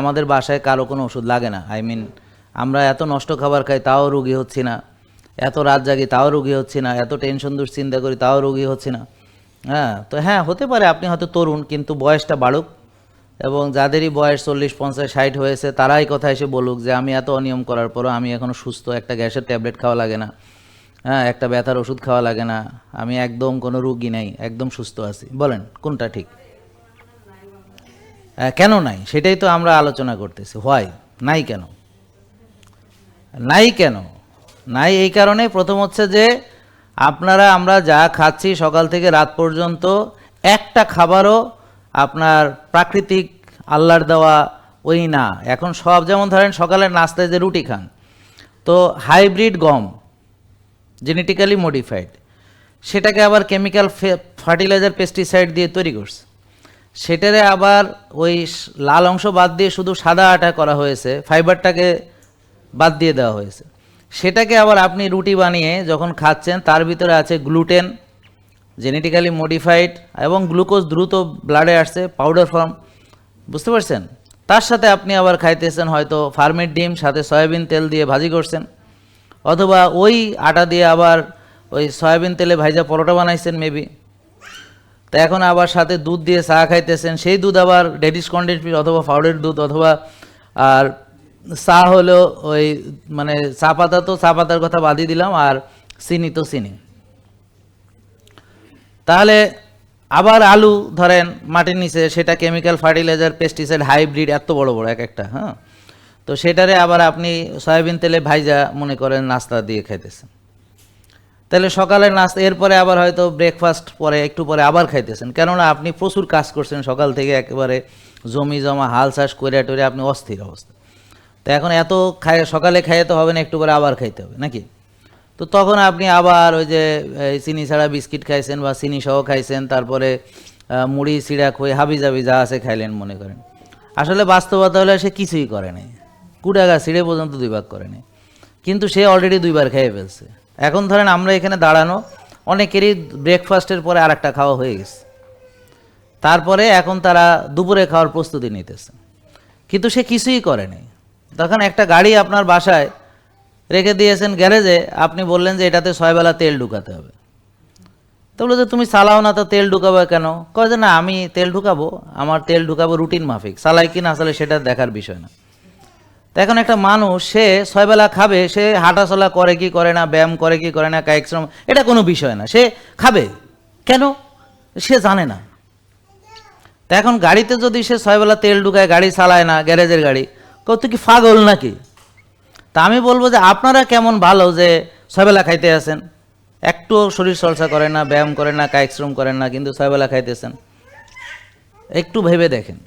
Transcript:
আমাদের বাসায় কারও কোনো ওষুধ লাগে না। আই মিন আমরা এত নষ্ট খাবার খাই, তাও রুগী হচ্ছি না। এত রাত জাগি, তাও রুগী হচ্ছি না। এত টেনশন দুশ্চিন্তা করি, তাও রুগী হচ্ছি না। হ্যাঁ তো হ্যাঁ হতে পারে আপনি হয়তো তরুণ, কিন্তু বয়সটা বাড়ুক। এবং যাদেরই বয়স চল্লিশ, পঞ্চাশ, ষাট হয়েছে, তারাই কথা এসে বলুক যে, আমি এত অনিয়ম করার পরও আমি এখনও সুস্থ, একটা গ্যাসের ট্যাবলেট খাওয়া লাগে না। হ্যাঁ একটা ব্যথার ওষুধ খাওয়া লাগে না। আমি একদম কোনো রুগী নাই, একদম সুস্থ আছি। বলেন, কোনটা ঠিক? কেন নাই? সেটাই তো আমরা আলোচনা করতেছি। হোয়াই নাই কেন? নাই কেন? নাই এই কারণে প্রথম হচ্ছে যে, আপনারা আমরা যা খাচ্ছি সকাল থেকে রাত পর্যন্ত, একটা খাবারও আপনার প্রাকৃতিক আল্লাহর দেওয়া ওই না। এখন সব যেমন ধরেন সকালের নাস্তায় যে রুটি খান, তো হাইব্রিড গম জেনেটিক্যালি মডিফাইড সেটাকে আবার কেমিক্যাল ফার্টিলাইজার পেস্টিসাইড দিয়ে তৈরি করছে। সেটারে আবার ওই লাল অংশ বাদ দিয়ে শুধু সাদা আটা করা হয়েছে, ফাইবারটাকে বাদ দিয়ে দেওয়া হয়েছে। সেটাকে আবার আপনি রুটি বানিয়ে যখন খাচ্ছেন, তার ভিতরে আছে গ্লুটেন, জেনেটিক্যালি মডিফাইড এবং গ্লুকোজ দ্রুত ব্লাডে আসছে, পাউডার ফর্ম। বুঝতে পারছেন? তার সাথে আপনি আবার খাইতেছেন হয়তো ফার্মের ডিম, সাথে সয়াবিন তেল দিয়ে ভাজি করছেন। অথবা ওই আটা দিয়ে আবার ওই সয়াবিন তেলে ভাইজা পরোটা বানাইছেন, মেবি। তা এখন আবার সাথে দুধ দিয়ে চা খাইতেছেন। সেই দুধ আবার ডেডিস কন্ডেন্স অথবা পাউডার দুধ অথবা, আর চা হলো ওই মানে চা পাতা তো চা পাতার কথা বাদই দিলাম, আর চিনি তো চিনি। তাহলে আবার আলু ধরেন মাটির নিচে, সেটা কেমিক্যাল ফার্টিলাইজার পেস্টিসাইড হাইব্রিড এত বড় বড় এক একটা হ্যাঁ? তো সেটারে আবার আপনি সয়াবিন তেলে ভাইজা মনে করেন নাস্তা দিয়ে খাইতেছেন। তাহলে সকালের নাস্তা, এরপরে আবার হয়তো ব্রেকফাস্ট পরে, একটু পরে আবার খাইতেছেন। কেননা আপনি প্রচুর কাজ করছেন সকাল থেকে একেবারে জমি জমা, হাল চাষ করে টরে আপনি অস্থির অবস্থা। তো এখন এত খাই সকালে খাইয়ে তো হবে না, একটু করে আবার খাইতে হবে, নাকি? তো তখন আপনি আবার ওই যে চিনি ছাড়া বিস্কিট খাইছেন বা চিনি সহ খাইছেন, তারপরে মুড়ি সিড়া খই হাবি জাবি যা আছে খাইলেন মনে করেন। আসলে বাস্তবতা হলে সে কিছুই করে নাই। কুড়াগা সিঁড়ে পর্যন্ত দুই ভাগ করে নাই। কিন্তু সে অলরেডি দুইবার খেয়ে ফেলছে। এখন ধরেন আমরা এখানে দাঁড়ানো, অনেকেরই ব্রেকফাস্টের পরে আর একটা খাওয়া হয়ে গেছে। তারপরে এখন তারা দুপুরে খাওয়ার প্রস্তুতি নিতেছে। কিন্তু সে কিছুই করেনি তখন একটা গাড়ি আপনার বাসায় রেখে দিয়েছেন গ্যারেজে, আপনি বললেন যে এটাতে ছয়বেলা তেল ঢুকাতে হবে। তো বলে যে, তুমি চালাও না তো তেল ঢুকাবো কেন? কয় যে, না, আমি তেল ঢুকাবো, আমার তেল ঢুকাবো রুটিন মাফিক। চালাই কি না চালাই সেটা দেখার বিষয় না। এখন একটা মানুষ, সে ছয়বেলা খাবে, সে হাঁটাচলা করে কি করে না, ব্যায়াম করে কি করে না, কায়িক শ্রম, এটা কোনো বিষয় না। সে খাবে। কেন? সে জানে না। তা এখন গাড়িতে যদি সে ছয়বেলা তেল ঢুকায়, গাড়ি চালায় না, গ্যারেজের গাড়ি কত কি পাগল নাকি? তা আমি বলব যে আপনারা কেমন ভালো যে ছয়বেলা খাইতে আছেন? একটু শরীর চর্চা করেন না, ব্যায়াম করেন না, কায়িক শ্রম করেন না, কিন্তু ছয়বেলা খাইতেছেন একটু ভেবে দেখেন।